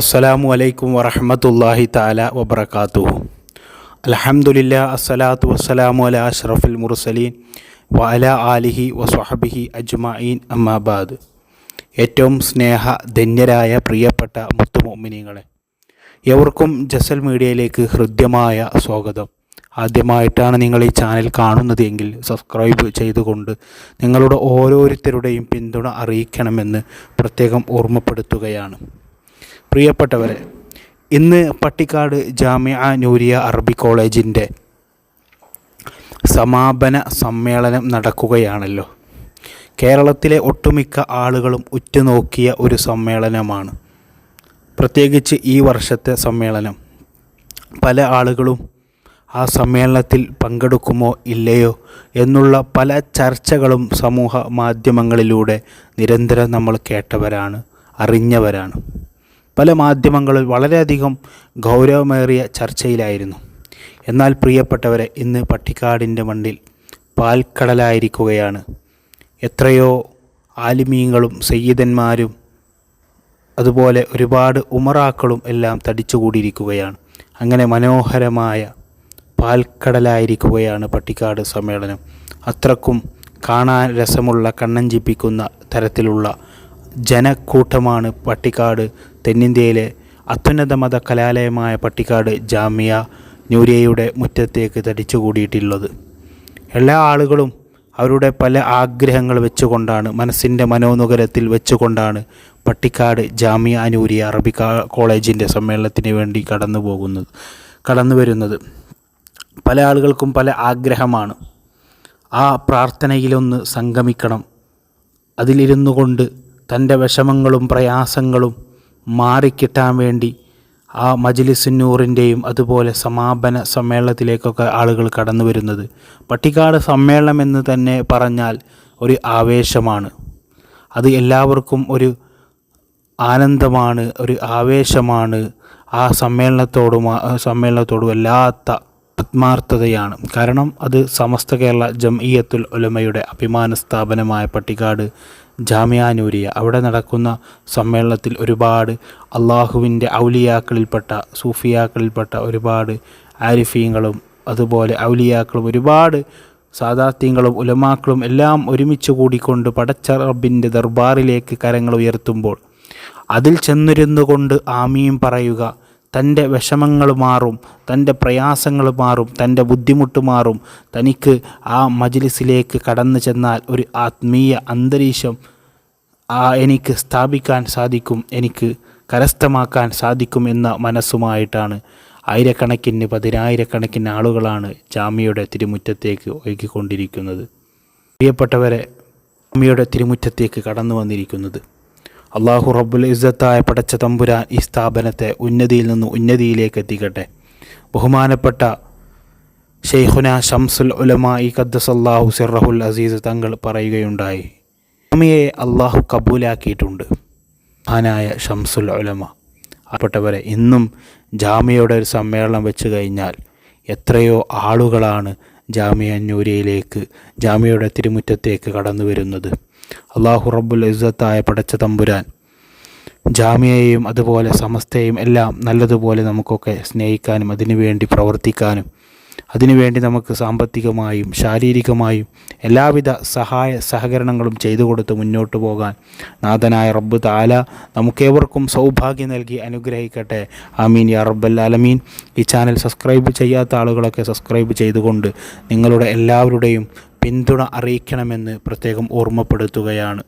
അസ്സലാമു അലൈക്കും വറഹമത്തല്ലാഹി താല വബർക്കാത്തു അലഹമുല്ല അസ്സലാത്തു വസ്സലാമു അല അഷ്റഫുൽ മുർസലീൻ വ അല ആലിഹി വസ്വഹബിഹി അജ്മഈൻ. അമ്മാബാദ് ഏറ്റവും സ്നേഹ ധന്യരായ പ്രിയപ്പെട്ട മുത്തുമോമിനികളെ എവർക്കും ജസൽ മീഡിയയിലേക്ക് ഹൃദ്യമായ സ്വാഗതം. ആദ്യമായിട്ടാണ് നിങ്ങൾ ഈ ചാനൽ കാണുന്നത് എങ്കിൽ സബ്സ്ക്രൈബ് ചെയ്തുകൊണ്ട് നിങ്ങളുടെ ഓരോരുത്തരുടെയും പിന്തുണ അറിയിക്കണമെന്ന് പ്രത്യേകം ഓർമ്മപ്പെടുത്തുകയാണ്. പ്രിയപ്പെട്ടവരെ ഇന്ന് പട്ടിക്കാട് ജാമ്യ നൂരിയ അറബി കോളേജിന്റെ സമാപന സമ്മേളനം നടക്കുകയാണല്ലോ. കേരളത്തിലെ ഒട്ടുമിക്ക ആളുകളും ഉറ്റുനോക്കിയ ഒരു സമ്മേളനമാണ്. പ്രത്യേകിച്ച് ഈ വർഷത്തെ സമ്മേളനം. പല ആളുകളും ആ സമ്മേളനത്തിൽ പങ്കെടുക്കുമോ ഇല്ലയോ എന്നുള്ള പല ചർച്ചകളും സമൂഹ മാധ്യമങ്ങളിലൂടെ നിരന്തരം നമ്മൾ കേട്ടവരാണ് അറിഞ്ഞവരാണ്. പല മാധ്യമങ്ങളിൽ വളരെയധികം ഗൗരവമേറിയ ചർച്ചയിലായിരുന്നു. എന്നാൽ പ്രിയപ്പെട്ടവരെ ഇന്ന് പട്ടിക്കാടിന്റെ മണ്ണിൽ പാൽക്കടലായിരിക്കുകയാണ്. എത്രയോ ആലിമീങ്ങളും സയ്യിദന്മാരും അതുപോലെ ഒരുപാട് ഉമറാക്കളും എല്ലാം തടിച്ചുകൂടിയിരിക്കുകയാണ്. അങ്ങനെ മനോഹരമായ പാൽക്കടലായിരിക്കുകയാണ് പട്ടിക്കാട് സമ്മേളനം. അത്രക്കും കാണാൻ രസമുള്ള കണ്ണഞ്ചിപ്പിക്കുന്ന തരത്തിലുള്ള ജനക്കൂട്ടമാണ് പട്ടിക്കാട് തെന്നിന്ത്യയിലെ അത്യുന്നത മത കലാലയമായ പട്ടിക്കാട് ജാമിയ നൂരിയയുടെ മുറ്റത്തേക്ക് തടിച്ചുകൂടിയിട്ടുള്ളത്. എല്ലാ ആളുകളും അവരുടെ പല ആഗ്രഹങ്ങൾ വെച്ചുകൊണ്ടാണ് മനസ്സിന്റെ മനോനുകരത്തിൽ വെച്ചുകൊണ്ടാണ് പട്ടിക്കാട് ജാമിയ അനൂരിയ അറബി കോളേജിന്റെ സമ്മേളനത്തിന് വേണ്ടി കടന്നു പോകുന്നത് കടന്നു വരുന്നത്. പല ആളുകൾക്കും പല ആഗ്രഹമാണ്. ആ പ്രാർത്ഥനയിലൊന്ന് സംഗമിക്കണം. അതിലിരുന്നു കൊണ്ട് തന്റെ വിഷമങ്ങളും പ്രയാസങ്ങളും മാറിക്കിട്ടാൻ വേണ്ടി ആ മജ്ലിസുന്നൂറിന്റെയും അതുപോലെ സമാപന സമ്മേളനത്തിലേക്കൊക്കെ ആളുകൾ കടന്നു വരുന്നത്. പട്ടിക്കാട് സമ്മേളനം എന്ന് തന്നെ പറഞ്ഞാൽ ഒരു ആവേശമാണ്. അത് എല്ലാവർക്കും ഒരു ആനന്ദമാണ് ഒരു ആവേശമാണ്. ആ സമ്മേളനത്തോടും സമ്മേളനത്തോടും വല്ലാത്ത ആത്മാർത്ഥതയാണ്. കാരണം അത് സമസ്ത കേരള ജംഇയത്തുൽ ഉലമയുടെ അഭിമാന സ്ഥാപനമായ പട്ടിക്കാട് ജാമ്യാനൂരിയ. അവിടെ നടക്കുന്ന സമ്മേളനത്തിൽ ഒരുപാട് അള്ളാഹുവിന്റെ ഔലിയാക്കളിൽപ്പെട്ട സൂഫിയാക്കളിൽപ്പെട്ട ഒരുപാട് ആരിഫീങ്ങളും അതുപോലെ ഔലിയാക്കളും ഒരുപാട് സാദാത്യങ്ങളും ഉലമാക്കളും എല്ലാം ഒരുമിച്ച് കൂടിക്കൊണ്ട് പടച്ച റബ്ബിന്റെ ദർബാറിലേക്ക് കരങ്ങൾ ഉയർത്തുമ്പോൾ അതിൽ ചെന്നിരുന്നു കൊണ്ട് ആമിയും പറയുക തന്റെ വിഷമങ്ങൾ മാറും തന്റെ പ്രയാസങ്ങൾ മാറും തന്റെ ബുദ്ധിമുട്ട് മാറും. തനിക്ക് ആ മജ്ലിസിലേക്ക് കടന്നു ചെന്നാൽ ഒരു ആത്മീയ അന്തരീക്ഷം ആ എനിക്ക് സ്ഥാപിക്കാൻ സാധിക്കും എനിക്ക് കരസ്ഥമാക്കാൻ സാധിക്കും എന്ന മനസ്സുമായിട്ടാണ്. ആയിരക്കണക്കിന് പതിനായിരക്കണക്കിന് ആളുകളാണ് ജാമ്യയുടെ തിരുമുറ്റത്തേക്ക് ഒഴുകിക്കൊണ്ടിരിക്കുന്നത്. പ്രിയപ്പെട്ടവരെ ജാമ്യയുടെ തിരുമുറ്റത്തേക്ക് കടന്നു വന്നിരിക്കുന്നത്. അള്ളാഹു റബ്ബുൽ ഇസ്സത്തായ പടച്ച തമ്പുരാൻ ഈ സ്ഥാപനത്തെ ഉന്നതിയിൽ നിന്ന് ഉന്നതിയിലേക്ക് എത്തിക്കട്ടെ. ബഹുമാനപ്പെട്ട ഷെയ്ഖുന ഷംസുൽ ഉലമ ഈ ഖദ്ദസല്ലാഹു സിറഹുൽ അസീസ് തങ്ങൾ പറയുകയുണ്ടായി. അമ്മയെ അള്ളാഹു കബൂലാക്കിയിട്ടുണ്ട്. മഹാനായ ഷംസുൽ ഉലമ. അപ്പെട്ടവരെ ഇന്നും ജാമ്യയുടെ ഒരു സമ്മേളനം വെച്ച് കഴിഞ്ഞാൽ എത്രയോ ആളുകളാണ് ജാമ്യ അന്നൂരിയയിലേക്ക് ജാമ്യയുടെ തിരുമുറ്റത്തേക്ക് കടന്നു വരുന്നത് അള്ളാഹു റബ്ബുൽ ഇസ്സത്തായ പടച്ച തമ്പുരാൻ. ജാമ്യയെയും അതുപോലെ സമസ്തയും എല്ലാം നല്ലതുപോലെ നമുക്കൊക്കെ സ്നേഹിക്കാനും അതിനുവേണ്ടി പ്രവർത്തിക്കാനും അതിനുവേണ്ടി നമുക്ക് സാമ്പത്തികമായും ശാരീരികമായും എല്ലാവിധ സഹായ സഹകരണങ്ങളും ചെയ്തു കൊടുത്ത് മുന്നോട്ട് പോകാൻ നാഥനായ റബ്ബ് താല നമുക്കേവർക്കും സൗഭാഗ്യം നൽകി അനുഗ്രഹിക്കട്ടെ. ആമീൻ. യാ റബ്ബൽ അലമീൻ ഈ ചാനൽ സബ്സ്ക്രൈബ് ചെയ്യാത്ത ആളുകളൊക്കെ സബ്സ്ക്രൈബ് ചെയ്തുകൊണ്ട് നിങ്ങളുടെ എല്ലാവരുടെയും പിന്തുണ അറിയിക്കണമെന്ന് പ്രത്യേകം ഓർമ്മപ്പെടുത്തുകയാണ്.